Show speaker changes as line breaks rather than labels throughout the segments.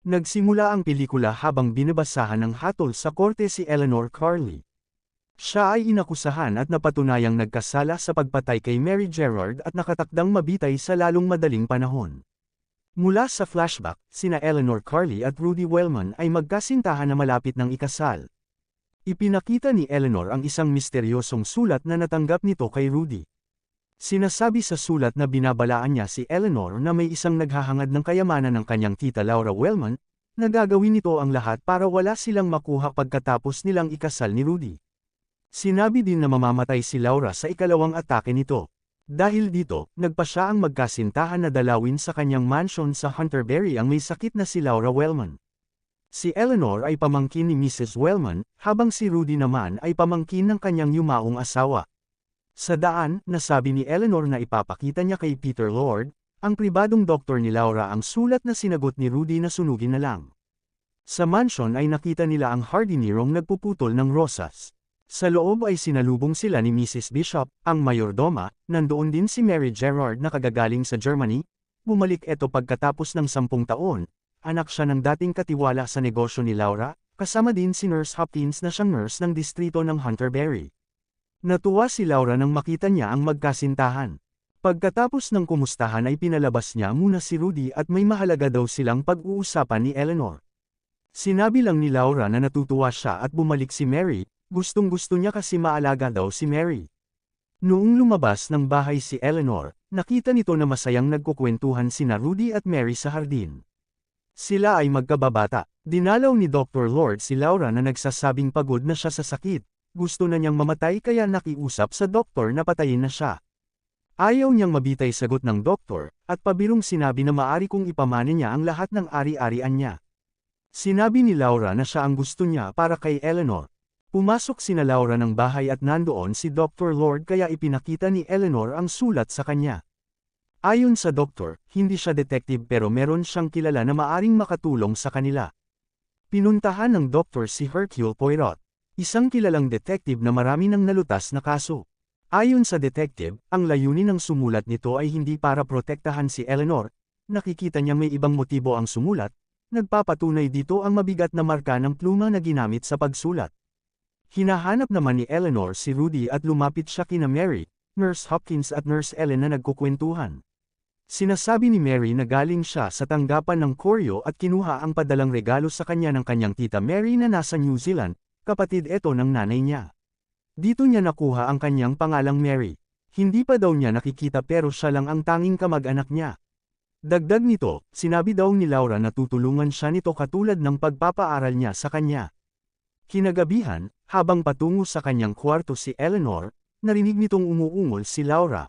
Nagsimula ang pelikula habang binabasahan ng hatol sa korte si Eleanor Carley. Siya ay inakusahan at napatunayang nagkasala sa pagpatay kay Mary Gerard at nakatakdang mabitay sa lalong madaling panahon. Mula sa flashback, sina Eleanor Carley at Rudy Wellman ay magkasintahan na malapit ng ikasal. Ipinakita ni Eleanor ang isang misteryosong sulat na natanggap nito kay Rudy. Sinasabi sa sulat na binabalaan niya si Eleanor na may isang naghahangad ng kayamanan ng kanyang tita Laura Wellman, na gagawin nito ang lahat para wala silang makuha pagkatapos nilang ikasal ni Rudy. Sinabi din na mamamatay si Laura sa ikalawang atake nito. Dahil dito, nagpa siya ang magkasintahan na dalawin sa kanyang mansion sa Hunterberry ang may sakit na si Laura Wellman. Si Eleanor ay pamangkin ni Mrs. Wellman, habang si Rudy naman ay pamangkin ng kanyang yumaong asawa. Sa daan, nasabi ni Eleanor na ipapakita niya kay Peter Lord, ang pribadong doktor ni Laura ang sulat na sinagot ni Rudy na sunugin na lang. Sa mansion ay nakita nila ang hardinirong nagpuputol ng rosas. Sa loob ay sinalubong sila ni Mrs. Bishop, ang mayordoma, nandoon din si Mary Gerard na kagagaling sa Germany, bumalik ito pagkatapos ng sampung taon, anak siya ng dating katiwala sa negosyo ni Laura, kasama din si Nurse Hopkins na siyang nurse ng distrito ng Hunterberry. Natuwa si Laura nang makita niya ang magkasintahan. Pagkatapos ng kumustahan ay pinalabas niya muna si Rudy at may mahalaga daw silang pag-uusapan ni Eleanor. Sinabi lang ni Laura na natutuwa siya at bumalik si Mary, Gustong gusto niya kasi maalaga daw si Mary. Noong lumabas ng bahay si Eleanor, nakita nito na masayang nagkukwentuhan sina Rudy at Mary sa hardin. Sila ay magkababata. Dinalaw ni Dr. Lord si Laura na nagsasabing pagod na siya sa sakit. Gusto na niyang mamatay kaya nakiusap sa doktor na patayin na siya. Ayaw niyang mabitay sagot ng doktor, at pabirong sinabi na maari kong ipamana niya ang lahat ng ari-arian niya. Sinabi ni Laura na siya ang gusto niya para kay Eleanor, Pumasok sina Laura ng bahay at nandoon si Dr. Lord kaya ipinakita ni Eleanor ang sulat sa kanya. Ayon sa doktor, hindi siya detective pero meron siyang kilala na maaring makatulong sa kanila. Pinuntahan ng doktor si Hercule Poirot, isang kilalang detective na marami nang nalutas na kaso. Ayon sa detective, ang layunin ng sumulat nito ay hindi para protektahan si Eleanor, nakikita niya may ibang motibo ang sumulat, nagpapatunay dito ang mabigat na marka ng pluma na ginamit sa pagsulat. Hinahanap naman ni Eleanor si Rudy at lumapit siya kina Mary, Nurse Hopkins at Nurse Ellen na nagkukwentuhan. Sinasabi ni Mary na galing siya sa tanggapan ng koryo at kinuha ang padalang regalo sa kanya ng kanyang tita Mary na nasa New Zealand, kapatid ito ng nanay niya. Dito niya nakuha ang kanyang pangalang Mary. Hindi pa daw niya nakikita pero siya lang ang tanging kamag-anak niya. Dagdag nito, sinabi daw ni Laura na tutulungan siya nito katulad ng pagpapaaral niya sa kanya. Kinagabihan, habang patungo sa kanyang kwarto si Eleanor, narinig nitong umuungol si Laura.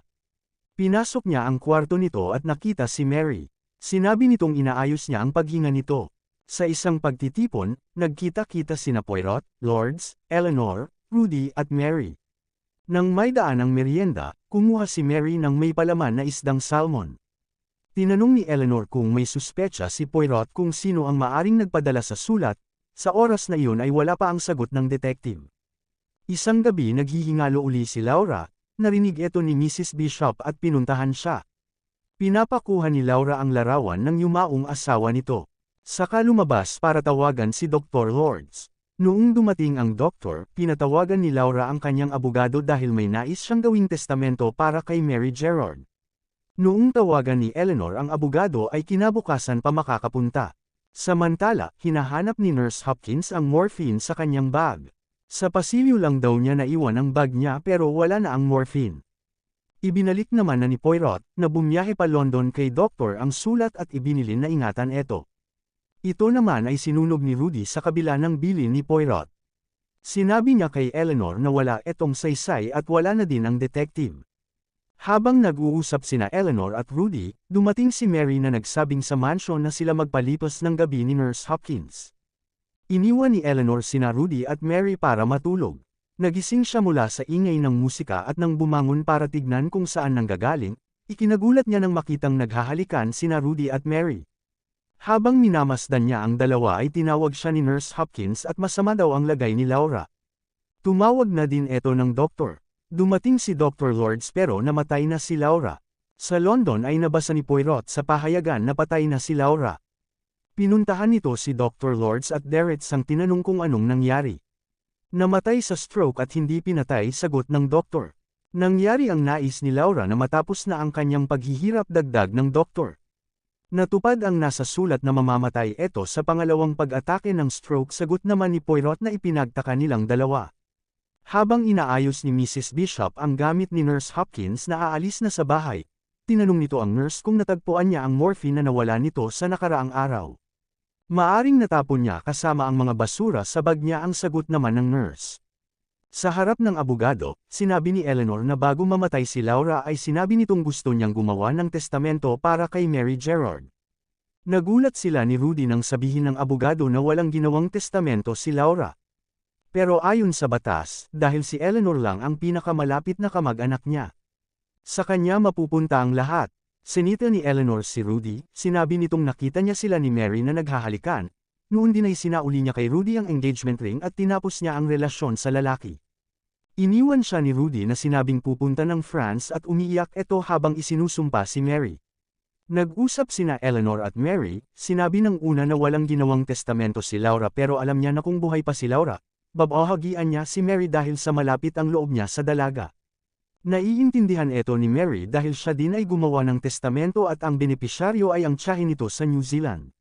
Pinasok niya ang kwarto nito at nakita si Mary. Sinabi nitong inaayos niya ang paghinga nito. Sa isang pagtitipon, nagkita-kita sina Poirot, Lords, Eleanor, Rudy at Mary. Nang may daan ang merienda, kumuha si Mary ng may palaman na isdang salmon. Tinanong ni Eleanor kung may suspecha si Poirot kung sino ang maaring nagpadala sa sulat, sa oras na iyon ay wala pa ang sagot ng detective. Isang gabi naghihingalo uli si Laura, narinig ito ni Mrs. Bishop at pinuntahan siya. Pinapakuha ni Laura ang larawan ng yumaong asawa nito. Saka lumabas para tawagan si Dr. Lords. Noong dumating ang doktor, pinatawagan ni Laura ang kanyang abogado dahil may nais siyang gawing testamento para kay Mary Gerard. Noong tawagan ni Eleanor ang abogado ay kinabukasan pa makakapunta. Samantala, hinahanap ni Nurse Hopkins ang morphine sa kanyang bag. Sa pasilyo lang daw niya naiwan ang bag niya pero wala na ang morphine. Ibinalik naman na ni Poirot na bumiyahe pa London kay doktor ang sulat at ibinilin na ingatan ito. Ito naman ay sinunog ni Rudy sa kabila ng bilin ni Poirot. Sinabi niya kay Eleanor na wala etong saysay at wala na din ang detective. Habang nag-uusap sina Eleanor at Rudy, dumating si Mary na nagsabing sa mansion na sila magpalipas ng gabi ni Nurse Hopkins. Iniwan ni Eleanor sina Rudy at Mary para matulog. Nagising siya mula sa ingay ng musika at nang bumangon para tignan kung saan nanggagaling, ikinagulat niya nang makitang naghahalikan sina Rudy at Mary. Habang minamasdan niya ang dalawa ay tinawag siya ni Nurse Hopkins at masama daw ang lagay ni Laura. Tumawag na din ito ng doktor. Dumating si Dr. Lords pero namatay na si Laura. Sa London ay nabasa ni Poirot sa pahayagan na patay na si Laura. Pinuntahan nito si Dr. Lords at Derek sang tinanong kung anong nangyari. Namatay sa stroke at hindi pinatay sagot ng doktor. Nangyari ang nais ni Laura na matapos na ang kanyang paghihirap dagdag ng doktor. Natupad ang nasa sulat na mamamatay ito sa pangalawang pag-atake ng stroke sagot naman ni Poirot na ipinagtaka nilang dalawa. Habang inaayos ni Mrs. Bishop ang gamit ni Nurse Hopkins na aalis na sa bahay, tinanong nito ang nurse kung natagpuan niya ang morphine na nawala nito sa nakaraang araw. Maaring natapon niya kasama ang mga basura sa bag niya ang sagot naman ng nurse. Sa harap ng abogado, sinabi ni Eleanor na bago mamatay si Laura ay sinabi nitong gusto niyang gumawa ng testamento para kay Mary Gerard. Nagulat sila ni Rudy nang sabihin ng abogado na walang ginawang testamento si Laura. Pero ayon sa batas, dahil si Eleanor lang ang pinakamalapit na kamag-anak niya. Sa kanya mapupunta ang lahat. Sinita ni Eleanor si Rudy, sinabi nitong nakita niya sila ni Mary na naghahalikan, Noon din ay sinauli niya kay Rudy ang engagement ring at tinapos niya ang relasyon sa lalaki. Iniwan siya ni Rudy na sinabing pupunta ng France at umiiyak ito habang isinusumpa si Mary. Nag-usap sina Eleanor at Mary, sinabi ng una na walang ginawang testamento si Laura pero alam niya na kung buhay pa si Laura, babahagian niya si Mary dahil sa malapit ang loob niya sa dalaga. Naiintindihan ito ni Mary dahil siya din ay gumawa ng testamento at ang benepisyaryo ay ang tiyahin nito sa New Zealand.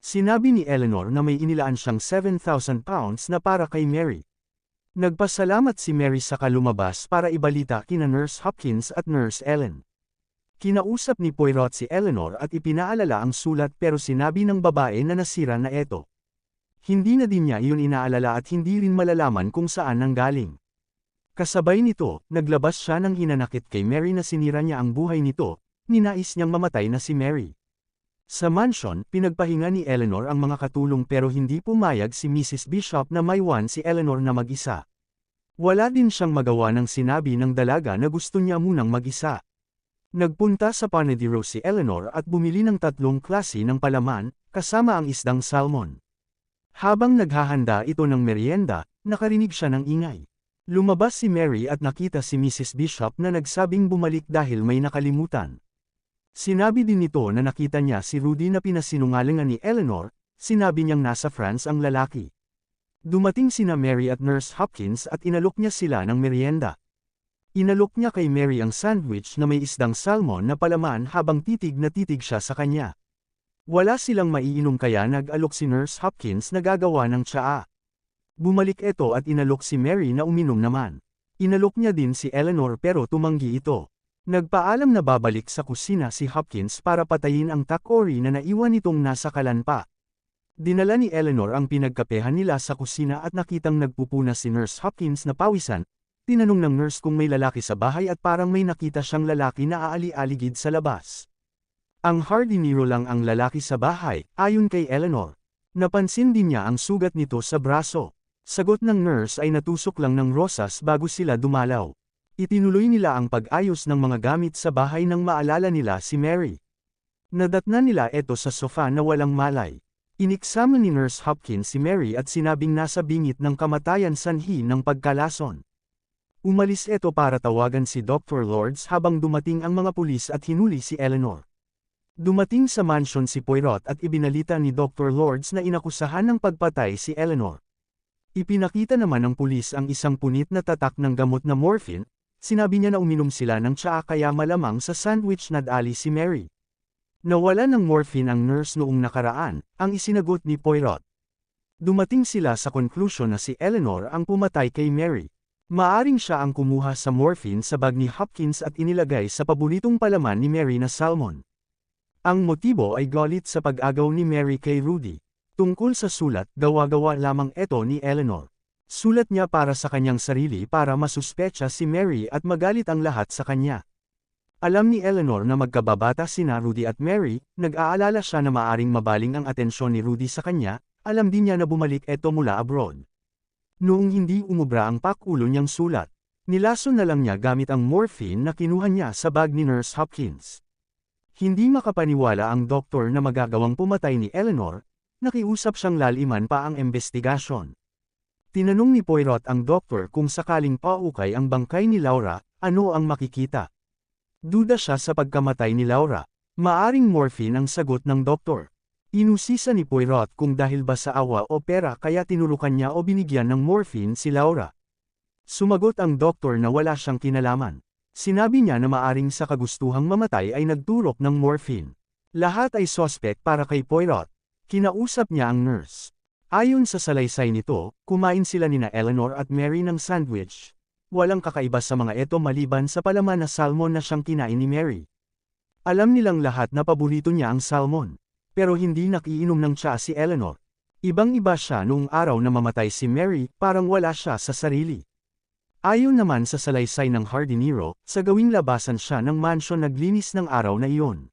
Sinabi ni Eleanor na may inilaan siyang 7,000 pounds na para kay Mary. Nagpasalamat si Mary sa kalumabas para ibalita kina Nurse Hopkins at Nurse Ellen. Kinausap ni Poirot si Eleanor at ipinaalala ang sulat pero sinabi ng babae na nasira na ito. Hindi na din niya iyon inaalala at hindi rin malalaman kung saan nanggaling. Kasabay nito, naglabas siya ng hinanakit kay Mary na sinira niya ang buhay nito, ninais niyang mamatay na si Mary. Sa mansion, pinagpahinga ni Eleanor ang mga katulong pero hindi pumayag si Mrs. Bishop na maiwan si Eleanor na mag-isa. Wala din siyang magawa ng sinabi ng dalaga na gusto niya munang mag-isa. Nagpunta sa Panadero si Eleanor at bumili ng tatlong klase ng palaman, kasama ang isdang salmon. Habang naghahanda ito ng merienda, nakarinig siya ng ingay. Lumabas si Mary at nakita si Mrs. Bishop na nagsabing bumalik dahil may nakalimutan. Sinabi din nito na nakita niya si Rudy na pinasinungalingan ni Eleanor, sinabi niyang nasa France ang lalaki. Dumating sina Mary at Nurse Hopkins at inalok niya sila ng merienda. Inalok niya kay Mary ang sandwich na may isdang salmon na palaman habang titig na titig siya sa kanya. Wala silang maiinom kaya nag-alok si Nurse Hopkins na gagawa ng tsaa. Bumalik ito at inalok si Mary na uminom naman. Inalok niya din si Eleanor pero tumanggi ito. Nagpaalam na babalik sa kusina si Hopkins para patayin ang takori na naiwan nitong nasa kalan pa. Dinala ni Eleanor ang pinagkapehan nila sa kusina at nakitang nagpupuna si Nurse Hopkins na pawisan. Tinanong ng nurse kung may lalaki sa bahay at parang may nakita siyang lalaki na aali-aligid sa labas. Ang hardinero lang ang lalaki sa bahay, ayon kay Eleanor. Napansin din niya ang sugat nito sa braso. Sagot ng nurse ay natusok lang ng rosas bago sila dumalaw. Itinuloy nila ang pag-ayos ng mga gamit sa bahay nang maalala nila si Mary. Nadatna nila ito sa sofa na walang malay. Iniksama ni Nurse Hopkins si Mary at sinabing nasa bingit ng kamatayan sanhi ng pagkalason. Umalis ito para tawagan si Dr. Lords habang dumating ang mga pulis at hinuli si Eleanor. Dumating sa mansion si Poirot at ibinalita ni Dr. Lords na inakusahan ng pagpatay si Eleanor. Ipinakita naman ng pulis ang isang punit na tatak ng gamot na morphine, Sinabi niya na uminom sila ng tsaa kaya malamang sa sandwich nadali si Mary. Nawala ng morphine ang nurse noong nakaraan, ang isinagot ni Poirot. Dumating sila sa conclusion na si Eleanor ang pumatay kay Mary. Maaring siya ang kumuha sa morphine sa bag ni Hopkins at inilagay sa paboritong palaman ni Mary na salmon. Ang motibo ay galit sa pag-agaw ni Mary kay Rudy. Tungkol sa sulat, gawa-gawa lamang ito ni Eleanor. Sulat niya para sa kanyang sarili para masuspecha si Mary at magalit ang lahat sa kanya. Alam ni Eleanor na magkababata sina Rudy at Mary, nag-aalala siya na maaring mabaling ang atensyon ni Rudy sa kanya, alam din niya na bumalik ito mula abroad. Noong hindi umubra ang pakulo niyang sulat, nilason na lang niya gamit ang morphine na kinuha niya sa bag ni Nurse Hopkins. Hindi makapaniwala ang doktor na magagawang pumatay ni Eleanor, nakiusap siyang laliman pa ang investigasyon. Tinanong ni Poirot ang doktor kung sakaling paukay ang bangkay ni Laura, ano ang makikita. Duda siya sa pagkamatay ni Laura. Maaring morphine ang sagot ng doktor. Inusisa ni Poirot kung dahil ba sa awa o pera kaya tinurukan niya o binigyan ng morphine si Laura. Sumagot ang doktor na wala siyang kinalaman. Sinabi niya na maaring sa kagustuhang mamatay ay nagturok ng morphine. Lahat ay sospek para kay Poirot. Kinausap niya ang nurse. Ayon sa salaysay nito, kumain sila nina Eleanor at Mary ng sandwich. Walang kakaiba sa mga ito maliban sa palaman na salmon na siyang kinain ni Mary. Alam nilang lahat na paborito niya ang salmon. Pero hindi nakiinom ng tsa si Eleanor. Ibang-iba siya noong araw na mamatay si Mary, parang wala siya sa sarili. Ayon naman sa salaysay ng Hardinero, sa gawing labasan siya ng mansyon naglinis ng araw na iyon.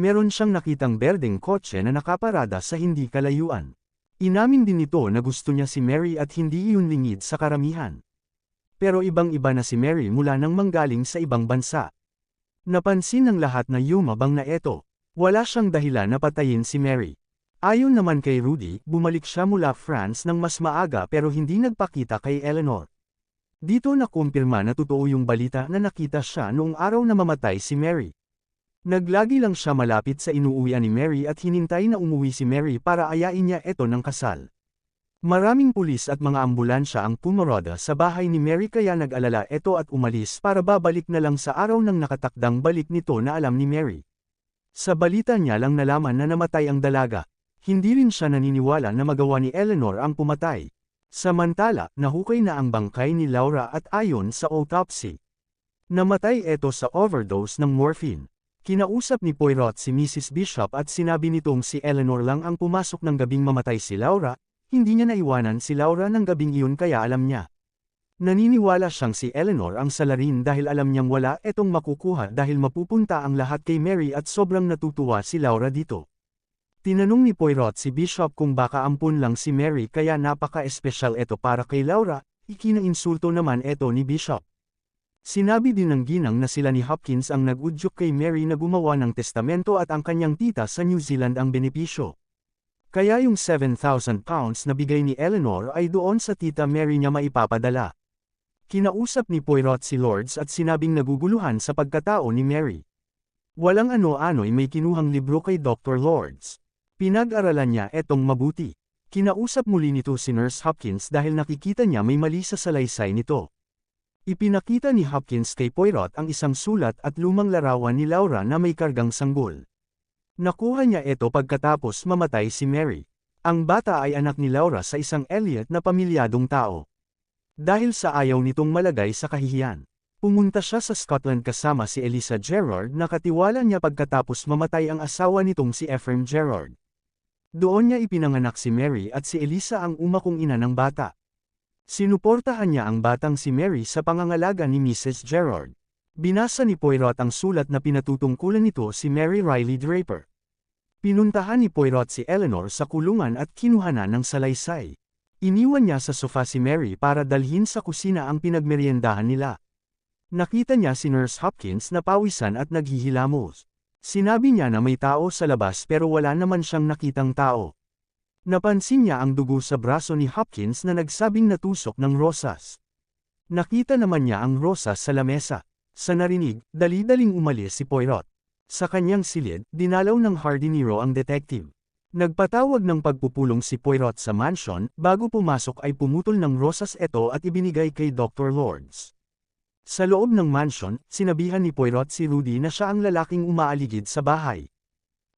Meron siyang nakitang berdeng kotse na nakaparada sa hindi kalayuan. Inamin din nito na gusto niya si Mary at hindi iyon lingid sa karamihan. Pero ibang-iba na si Mary mula nang manggaling sa ibang bansa. Napansin ng lahat na yumabang na eto. Wala siyang dahilan na patayin si Mary. Ayon naman kay Rudy, bumalik siya mula France ng mas maaga pero hindi nagpakita kay Eleanor. Dito na kumpirma na totoo yung balita na nakita siya noong araw na mamatay si Mary. Naglagi lang siya malapit sa inuuwian ni Mary at hinintay na umuwi si Mary para ayain niya ito ng kasal. Maraming pulis at mga ambulansya ang pumaroda sa bahay ni Mary kaya nag-alala ito at umalis para babalik na lang sa araw ng nakatakdang balik nito na alam ni Mary. Sa balita niya lang nalaman na namatay ang dalaga. Hindi rin siya naniniwala na magawa ni Eleanor ang pumatay. Samantala, nahukay na ang bangkay ni Laura at ayon sa autopsy. Namatay ito sa overdose ng morphine. Kinausap ni Poirot si Mrs. Bishop at sinabi nitong si Eleanor lang ang pumasok ng gabing mamatay si Laura, hindi niya naiwanan si Laura ng gabing iyon kaya alam niya. Naniniwala siyang si Eleanor ang salarin dahil alam niyang wala etong makukuha dahil mapupunta ang lahat kay Mary at sobrang natutuwa si Laura dito. Tinanong ni Poirot si Bishop kung baka ampun lang si Mary kaya napaka-espesyal ito para kay Laura, ikinainsulto naman ito ni Bishop. Sinabi din ng ginang na sila ni Hopkins ang nag-udyok kay Mary na gumawa ng testamento at ang kanyang tita sa New Zealand ang benepisyo. Kaya yung 7,000 pounds na bigay ni Eleanor ay doon sa tita Mary niya maipapadala. Kinausap ni Poirot si Lords at sinabing naguguluhan sa pagkatao ni Mary. Walang ano-ano'y may kinuhang libro kay Dr. Lords. Pinag-aralan niya etong mabuti. Kinausap muli nito si Nurse Hopkins dahil nakikita niya may mali sa salaysay nito. Ipinakita ni Hopkins kay Poirot ang isang sulat at lumang larawan ni Laura na may kargang sanggol. Nakuha niya ito pagkatapos mamatay si Mary. Ang bata ay anak ni Laura sa isang Elliot na pamilyadong tao. Dahil sa ayaw nitong malagay sa kahihiyan. Pumunta siya sa Scotland kasama si Elisa Gerard na katiwala niya pagkatapos mamatay ang asawa nitong si Ephraim Gerard. Doon niya ipinanganak si Mary at si Elisa ang umakong ina ng bata. Sinuportahan niya ang batang si Mary sa pangangalaga ni Mrs. Gerard. Binasa ni Poirot ang sulat na pinatutungkulan nito si Mary Riley Draper. Pinuntahan ni Poirot si Eleanor sa kulungan at kinuhanan ng salaysay. Iniwan niya sa sofa si Mary para dalhin sa kusina ang pinagmeryendahan nila. Nakita niya si Nurse Hopkins na pawisan at naghihilamos. Sinabi niya na may tao sa labas pero wala naman siyang nakitang tao. Napansin niya ang dugo sa braso ni Hopkins na nagsabing natusok ng rosas. Nakita naman niya ang rosas sa lamesa. Sa narinig, dali-daling umalis si Poirot. Sa kanyang silid, dinalaw ng Hardinero ang detective. Nagpatawag ng pagpupulong si Poirot sa mansion, bago pumasok ay pumutol ng rosas ito at ibinigay kay Dr. Lords. Sa loob ng mansion, sinabihan ni Poirot si Rudy na siya ang lalaking umaaligid sa bahay.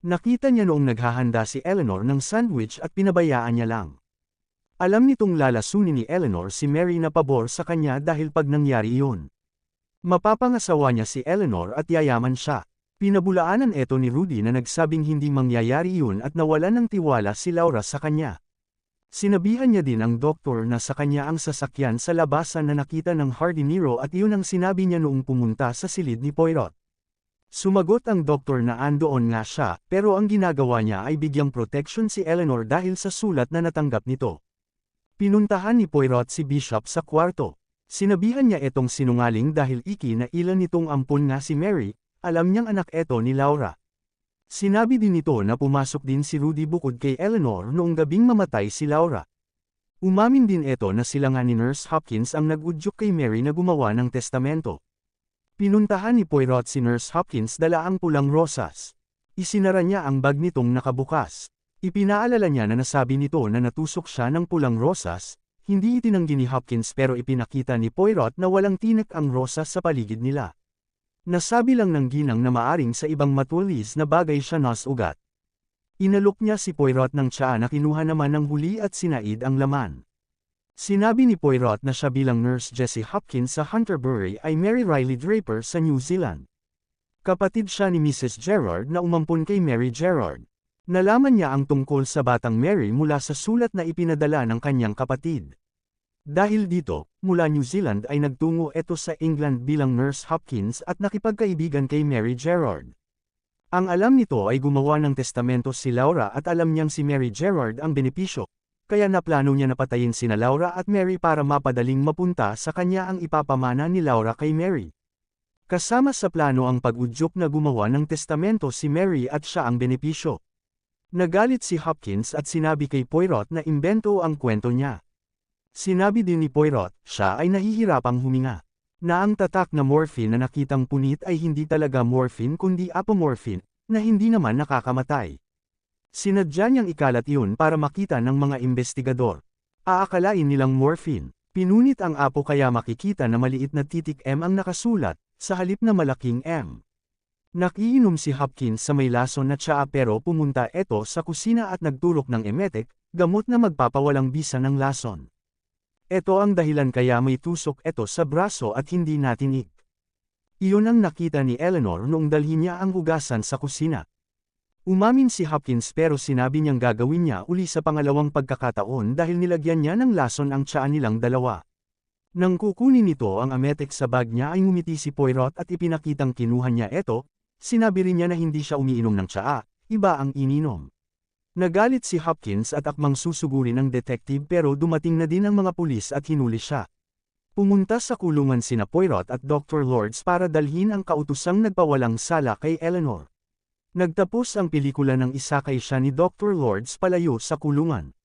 Nakita niya noong naghahanda si Eleanor ng sandwich at pinabayaan niya lang. Alam nitong lalasunin ni Eleanor si Mary na pabor sa kanya dahil pag nangyari iyon. Mapapangasawa niya si Eleanor at yayaman siya. Pinabulaanan ito ni Rudy na nagsabing hindi mangyayari yun at nawala ng tiwala si Laura sa kanya. Sinabihan niya din ang doktor na sa kanya ang sasakyan sa labasan na nakita ng Hardinero at iyon ang sinabi niya noong pumunta sa silid ni Poirot. Sumagot ang doktor na andoon nga siya, pero ang ginagawa niya ay bigyang protection si Eleanor dahil sa sulat na natanggap nito. Pinuntahan ni Poirot si Bishop sa kwarto. Sinabihan niya itong sinungaling dahil iki na ilan nitong ampun nga si Mary, alam niyang anak eto ni Laura. Sinabi din nito na pumasok din si Rudy bukod kay Eleanor noong gabing mamatay si Laura. Umamin din ito na sila nga ni Nurse Hopkins ang nagudyok kay Mary na gumawa ng testamento. Pinuntahan ni Poirot si Nurse Hopkins dala ang pulang rosas. Isinara niya ang bag nitong nakabukas. Ipinaalala niya na nasabi nito na natusok siya ng pulang rosas, hindi itinanggi ni Hopkins pero ipinakita ni Poirot na walang tinik ang rosas sa paligid nila. Nasabi lang ng ginang na maaring sa ibang matulis na bagay siya nas ugat. Inalok niya si Poirot ng tsaa na kinuha naman ng huli at sinaid ang laman. Sinabi ni Poirot na siya bilang nurse Jessie Hopkins sa Hunterbury ay Mary Riley Draper sa New Zealand. Kapatid siya ni Mrs. Gerard na umampun kay Mary Gerard. Nalaman niya ang tungkol sa batang Mary mula sa sulat na ipinadala ng kanyang kapatid. Dahil dito, mula New Zealand ay nagtungo ito sa England bilang Nurse Hopkins at nakipagkaibigan kay Mary Gerard. Ang alam nito ay gumawa ng testamento si Laura at alam niyang si Mary Gerard ang benepisyo, kaya naplano niya na patayin sina Laura at Mary para mapadaling mapunta sa kanya ang ipapamana ni Laura kay Mary. Kasama sa plano ang pag-udyok na gumawa ng testamento si Mary at siya ang benepisyo. Nagalit si Hopkins at sinabi kay Poirot na imbento ang kwento niya. Sinabi din ni Poirot, siya ay nahihirapang huminga. Na ang tatak na morphine na nakitang punit ay hindi talaga morphine kundi apomorphine, na hindi naman nakakamatay. Sinadya niyang ikalat iyon para makita ng mga investigador. Aakalain nilang morphine. Pinunit ang apo kaya makikita na maliit na titik M ang nakasulat, sa halip na malaking M. Nakiinom si Hopkins sa may lason na tsaa pero pumunta ito sa kusina at nagtulok ng emetic, gamot na magpapawalang bisa ng lason. Ito ang dahilan kaya may tusok ito sa braso at hindi natinig. Iyon ang nakita ni Eleanor noong dalhin niya ang hugasan sa kusina. Umamin si Hopkins pero sinabi niyang gagawin niya uli sa pangalawang pagkakataon dahil nilagyan niya ng lason ang tsaa nilang dalawa. Nang kukunin nito ang ametek sa bag niya ay ngumiti si Poirot at ipinakitang kinuha niya ito, Sinabi rin niya na hindi siya umiinom ng tsaa, iba ang ininom. Nagalit si Hopkins at akmang susugurin ng detective pero dumating na din ang mga pulis at hinuli siya. Pumunta sa kulungan sina Poirot at Dr. Lords para dalhin ang kautusang nagpawalang sala kay Eleanor. Nagtapos ang pelikula ng isakay siya ni Dr. Lords palayo sa kulungan.